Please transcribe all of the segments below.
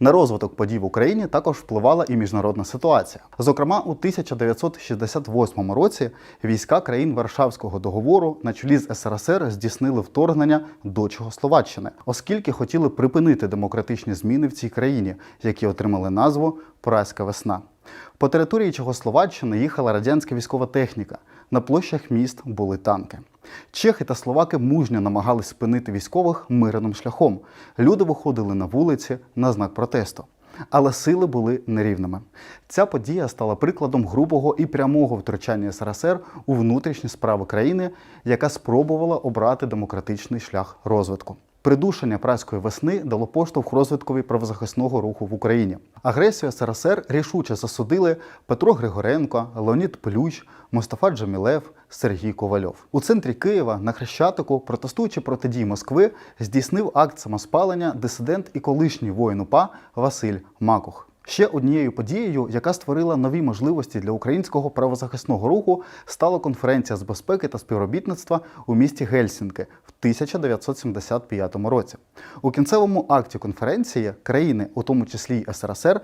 На розвиток подій в Україні також впливала і міжнародна ситуація. Зокрема, у 1968 році війська країн Варшавського договору на чолі з СРСР здійснили вторгнення до Чехословаччини, оскільки хотіли припинити демократичні зміни в цій країні, які отримали назву Празька весна. По території Чехословаччини їхала радянська військова техніка. На площах міст були танки. Чехи та словаки мужньо намагались спинити військових мирним шляхом. Люди виходили на вулиці на знак протесту. Але сили були нерівними. Ця подія стала прикладом грубого і прямого втручання СРСР у внутрішні справи країни, яка спробувала обрати демократичний шлях розвитку. Придушення праської весни дало поштовх розвиткові правозахисного руху в Україні. Агресію СРСР рішуче засудили Петро Григоренко, Леонід Плющ, Мустафа Джамілев, Сергій Ковальов. У центрі Києва на Хрещатику, протестуючи проти дій Москви, здійснив акт самоспалення дисидент і колишній воїн УПА Василь Макух. Ще однією подією, яка створила нові можливості для українського правозахисного руху, стала конференція з безпеки та співробітництва у місті Гельсінки в 1975 році. У кінцевому акті конференції країни, у тому числі й СРСР,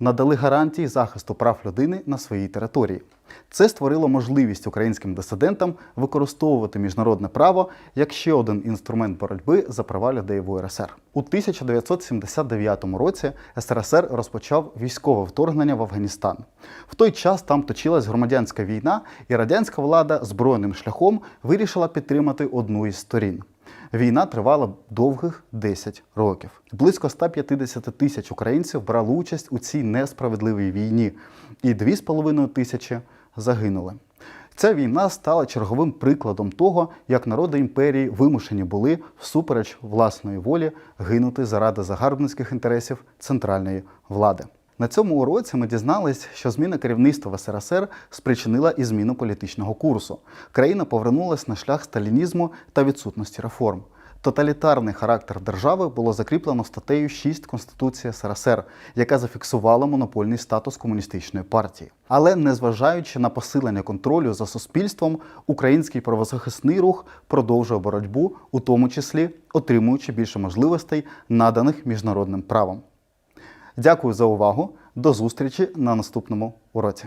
надали гарантії захисту прав людини на своїй території. Це створило можливість українським дисидентам використовувати міжнародне право як ще один інструмент боротьби за права людей в УРСР. У 1979 році СРСР розпочав військове вторгнення в Афганістан. В той час там точилась громадянська війна, і радянська влада збройним шляхом вирішила підтримати одну із сторін. Війна тривала довгих 10 років. Близько 150 тисяч українців брали участь у цій несправедливій війні, і 2,5 тисячі загинули. Ця війна стала черговим прикладом того, як народи імперії вимушені були всупереч власної волі гинути заради загарбницьких інтересів центральної влади. На цьому уроці ми дізнались, що зміна керівництва в СРСР спричинила і зміну політичного курсу. Країна повернулась на шлях сталінізму та відсутності реформ. Тоталітарний характер держави було закріплено статтею 6 Конституції СРСР, яка зафіксувала монопольний статус комуністичної партії. Але незважаючи на посилення контролю за суспільством, український правозахисний рух продовжує боротьбу, у тому числі отримуючи більше можливостей, наданих міжнародним правом. Дякую за увагу. До зустрічі на наступному уроці.